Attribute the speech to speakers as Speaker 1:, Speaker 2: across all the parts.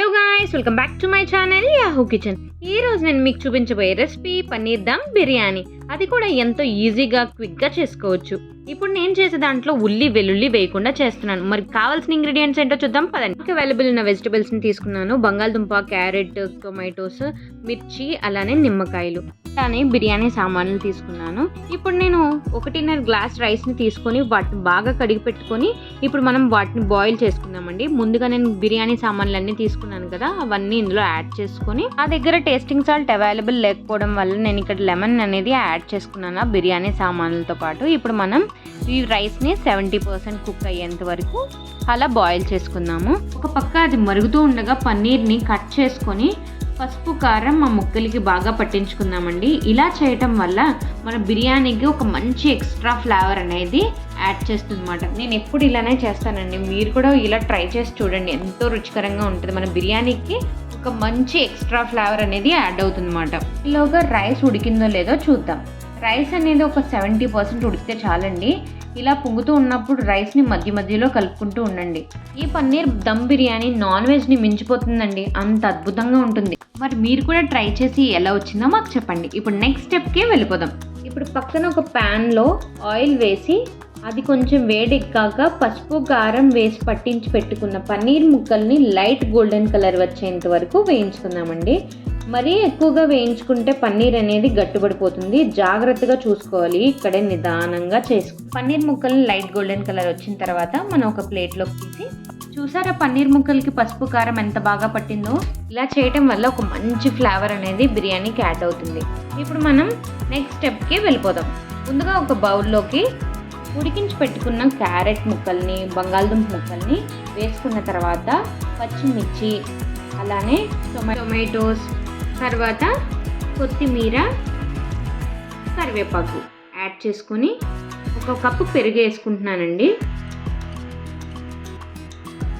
Speaker 1: Hello guys welcome back to my channel Yahoo kitchen ఈ రోజు నేను మీకు చూపించబోయే రెసిపీ పన్నీర్ దమ్ బిర్యానీ. అది కూడా ఎంతో ఈజీగా క్విక్గా చేసుకోవచ్చు. ఇప్పుడు నేను చేసే దాంట్లో ఉల్లి వెల్లుల్లి వేయకుండా చేస్తున్నాను. మరి కావాల్సిన ఇంగ్రీడియంట్స్ ఏంటో చూద్దాం పదండి. నాకు అవైలబుల్ ఉన్న వెజిటబుల్స్ని తీసుకున్నాను. బంగాళదుంప క్యారెట్ టొమాటోస్ మిర్చి అలానే నిమ్మకాయలు. అని బిర్యానీ సామాన్లు తీసుకున్నాను. ఇప్పుడు నేను ఒకటిన్నర గ్లాస్ రైస్ని తీసుకొని వాటిని బాగా కడిగి పెట్టుకొని ఇప్పుడు మనం వాటిని బాయిల్ చేసుకుందామండి. ముందుగా నేను బిర్యానీ సామాన్లు అన్నీ తీసుకున్నాను కదా అవన్నీ ఇందులో యాడ్ చేసుకొని నా దగ్గర టేస్టింగ్ సాల్ట్ అవైలబుల్ లేకపోవడం వల్ల నేను ఇక్కడ లెమన్ అనేది యాడ్ చేసుకున్నాను ఆ బిర్యానీ సామాన్లతో పాటు. ఇప్పుడు మనం ఈ రైస్ని సెవెంటీ పర్సెంట్ కుక్ అయ్యేంత వరకు అలా బాయిల్ చేసుకుందాము. ఒక పక్క అది మరుగుతూ ఉండగా పన్నీర్ని కట్ చేసుకొని పసుపు కారం మా ముక్కలకి బాగా పట్టించుకుందామండి. ఇలా చేయటం వల్ల మన బిర్యానీకి ఒక మంచి ఎక్స్ట్రా ఫ్లేవర్ అనేది యాడ్ చేస్తుందన్నమాట. నేను ఎప్పుడు ఇలానే చేస్తానండి. మీరు కూడా ఇలా ట్రై చేసి చూడండి. ఎంతో రుచికరంగా ఉంటుంది. మన బిర్యానీకి ఒక మంచి ఎక్స్ట్రా ఫ్లేవర్ అనేది యాడ్ అవుతుందన్నమాట. ఈలోగా రైస్ ఉడికిందో లేదో చూద్దాం. రైస్ అనేది ఒక సెవెంటీ పర్సెంట్ ఉడికితే చాలండి. ఇలా పొంగుతూ ఉన్నప్పుడు రైస్ని మధ్య మధ్యలో కలుపుకుంటూ ఉండండి. ఈ పన్నీర్ దమ్ బిర్యానీ నాన్ వెజ్ని మించిపోతుందండి. అంత అద్భుతంగా ఉంటుంది. మరి మీరు కూడా ట్రై చేసి ఎలా వచ్చిందో మాకు చెప్పండి. ఇప్పుడు నెక్స్ట్ స్టెప్కి వెళ్ళిపోదాం. ఇప్పుడు పక్కన ఒక ప్యాన్లో ఆయిల్ వేసి అది కొంచెం వేడెక్కాక పసుపు కారం వేసి పట్టించి పెట్టుకున్న పన్నీర్ ముక్కల్ని లైట్ గోల్డెన్ కలర్ వచ్చేంత వరకు వేయించుకుందామండి. మరీ ఎక్కువగా వేయించుకుంటే పన్నీర్ అనేది గట్టుబడిపోతుంది. జాగ్రత్తగా చూసుకోవాలి. ఇక్కడే నిదానంగా చేసుకో. పన్నీర్ ముక్కల్ని లైట్ గోల్డెన్ కలర్ వచ్చిన తర్వాత మనం ఒక ప్లేట్లోకి తీసి చూసారా పన్నీర్ ముక్కలకి పసుపు కారం ఎంత బాగా పట్టిందో? ఇలా చేయటం వల్ల ఒక మంచి ఫ్లేవర్ అనేది బిర్యానీకి యాడ్ అవుతుంది. ఇప్పుడు మనం నెక్స్ట్ స్టెప్కి వెళ్ళిపోదాం. ముందుగా ఒక బౌల్లోకి ఉడికించి పెట్టుకున్న క్యారెట్ ముక్కల్ని బంగాళదుంప ముక్కల్ని వేసుకున్న తర్వాత పచ్చిమిర్చి అలానే టొమా టొమాటోస్ తర్వాత కొత్తిమీర కరివేపాకు యాడ్ చేసుకొని ఒక కప్పు పెరుగు వేసుకుంటున్నానండి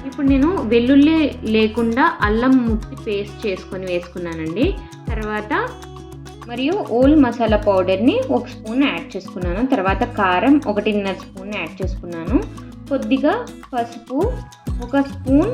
Speaker 1: ఇప్పుడు నేను వెల్లుల్లి లేకుండా అల్లం ముట్టి పేస్ట్ చేసుకొని వేసుకున్నానండి. తర్వాత మరియు ఓల్ మసాలా పౌడర్ని ఒక స్పూన్ యాడ్ చేసుకున్నాను. తర్వాత కారం ఒకటిన్నర స్పూన్ యాడ్ చేసుకున్నాను. కొద్దిగా పసుపు ఒక స్పూన్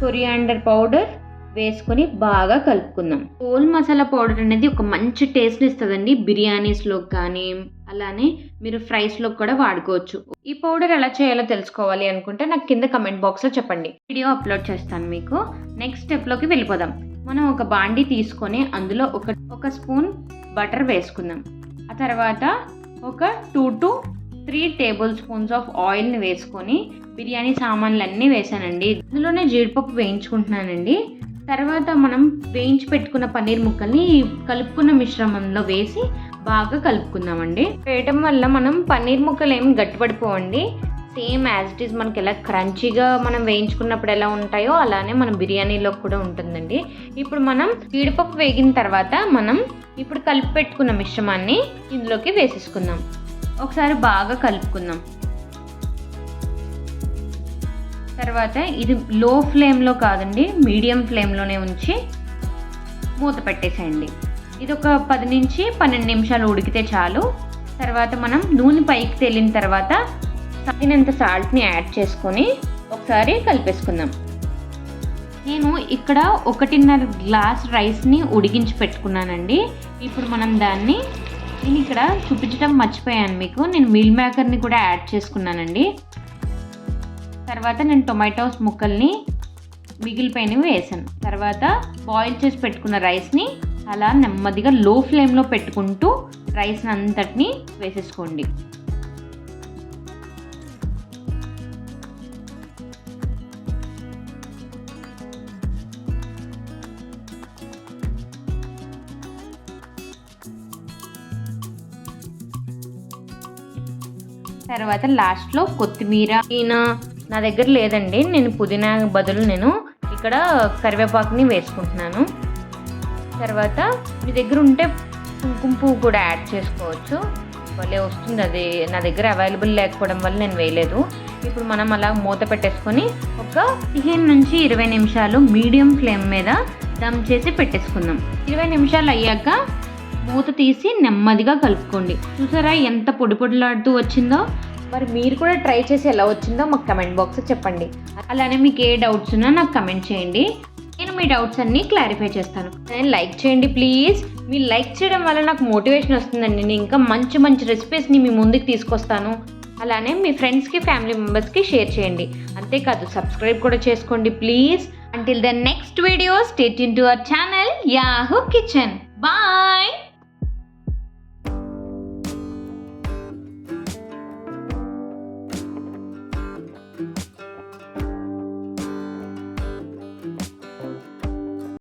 Speaker 1: కొరియాండర్ పౌడర్ వేసుకొని బాగా కలుపుకుందాం. హోల్ మసాలా పౌడర్ అనేది ఒక మంచి టేస్ట్ ఇస్తుందండి. బిర్యానీస్లో కానీ అలానే మీరు ఫ్రైస్లో కూడా వాడుకోవచ్చు. ఈ పౌడర్ ఎలా చేయాలో తెలుసుకోవాలి అనుకుంటే నాకు కింద కమెంట్ బాక్స్లో చెప్పండి. వీడియో అప్లోడ్ చేస్తాను మీకు. నెక్స్ట్ స్టెప్లోకి వెళ్ళిపోదాం. మనం ఒక బాండి తీసుకొని అందులో ఒక ఒక స్పూన్ బటర్ వేసుకుందాం. ఆ తర్వాత ఒక two to three table spoons of ఆయిల్ని వేసుకొని బిర్యానీ సామాన్లు అన్నీ వేసానండి. ఇందులోనే జీడిపప్పు వేయించుకుంటున్నానండి. తర్వాత మనం వేయించి పెట్టుకున్న పన్నీర్ ముక్కల్ని కలుపుకున్న మిశ్రమంలో వేసి బాగా కలుపుకుందామండి. వేయటం వల్ల మనం పన్నీర్ ముక్కలు ఏమి గట్టిపడిపోవండి. సేమ్ యాజ్ ఇట్ ఈస్ మనకి ఎలా క్రంచీగా మనం వేయించుకున్నప్పుడు ఎలా ఉంటాయో అలానే మనం బిర్యానీలో కూడా ఉంటుందండి. ఇప్పుడు మనం జీడిపప్పు వేగిన తర్వాత మనం ఇప్పుడు కలిపి పెట్టుకున్న మిశ్రమాన్ని ఇందులోకి వేసేసుకుందాం. ఒకసారి బాగా కలుపుకుందాం. తర్వాత ఇది లో ఫ్లేమ్లో కాదండి మీడియం ఫ్లేమ్లోనే ఉంచి మూత పెట్టేసేయండి. ఇది ఒక పది నుంచి పన్నెండు నిమిషాలు ఉడికితే చాలు. తర్వాత మనం నూనె పైకి తేలిన తర్వాత తగినంత సాల్ట్ని యాడ్ చేసుకొని ఒకసారి కలిపేసుకుందాం. నేను ఇక్కడ ఒకటిన్నర గ్లాస్ రైస్ని ఉడికించి పెట్టుకున్నానండి. ఇప్పుడు మనం దాన్ని నేను ఇక్కడ చూపించడం మర్చిపోయాను మీకు. నేను మిల్ మేకర్ని కూడా యాడ్ చేసుకున్నానండి. తర్వాత నేను టొమాటోస్ ముక్కల్ని మిగిలిపోయినవి వేసాను. తర్వాత బాయిల్ చేసి పెట్టుకున్న రైస్ని అలా నెమ్మదిగా లో ఫ్లేమ్లో పెట్టుకుంటూ రైస్ అంతటిని వేసేసుకోండి. తర్వాత లాస్ట్లో కొత్తిమీర ఈనా నా దగ్గర లేదండి. నేను పుదీనా బదులు నేను ఇక్కడ కరివేపాకుని వేసుకుంటున్నాను. తర్వాత మీ దగ్గర ఉంటే కుంకుమ పువ్వు కూడా యాడ్ చేసుకోవచ్చు. భలే వస్తుంది. అది నా దగ్గర అవైలబుల్ లేకపోవడం వల్ల నేను వేయలేదు. ఇప్పుడు మనం అలా మూత పెట్టేసుకొని ఒక పదిహేను నుంచి ఇరవై నిమిషాలు మీడియం ఫ్లేమ్ మీద దమ్ చేసి పెట్టేసుకుందాం. ఇరవై నిమిషాలు అయ్యాక మూత తీసి నెమ్మదిగా కలుపుకోండి. చూసారా ఎంత పొడి పొడిలాడుతూ వచ్చిందో? మరి మీరు కూడా ట్రై చేసి ఎలా వచ్చిందో మాకు కమెంట్ బాక్స్ చెప్పండి. అలానే మీకు ఏ డౌట్స్ ఉన్నా నాకు కమెంట్ చేయండి. నేను మీ డౌట్స్ అన్నీ క్లారిఫై చేస్తాను. నేను లైక్ చేయండి ప్లీజ్ మీరు లైక్ చేయడం వల్ల నాకు మోటివేషన్ వస్తుందండి. నేను ఇంకా మంచి మంచి రెసిపీస్ని మీ ముందుకు తీసుకొస్తాను. అలానే మీ ఫ్రెండ్స్కి ఫ్యామిలీ మెంబర్స్కి షేర్ చేయండి. అంతేకాదు సబ్స్క్రైబ్ కూడా చేసుకోండి please until the next video stay in to our channel Yahoo kitchen bye